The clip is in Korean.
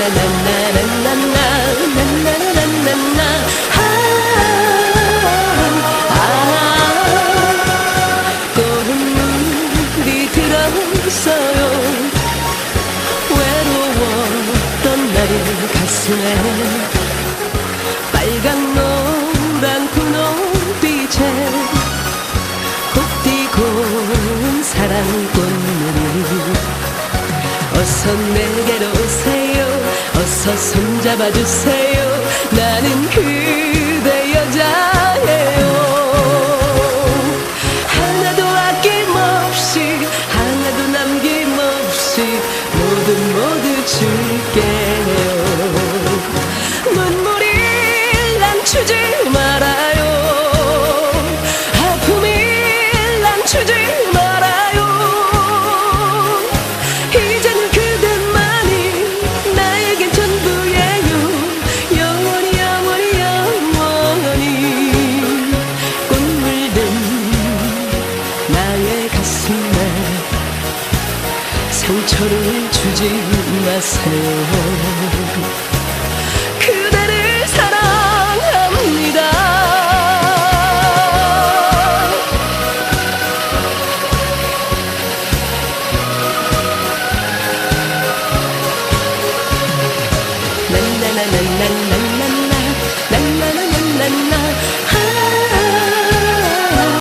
외로웠던 어서 내 손잡아 주세요. 나는 그대 여자예요. 하나도 아낌없이 하나도 남김없이 모두 모두 줄게요. 눈물이 멈추지 말아요. 아픔이 멈추지 상처를 주지 마세요. 그대를 사랑합니다. 난나나나나.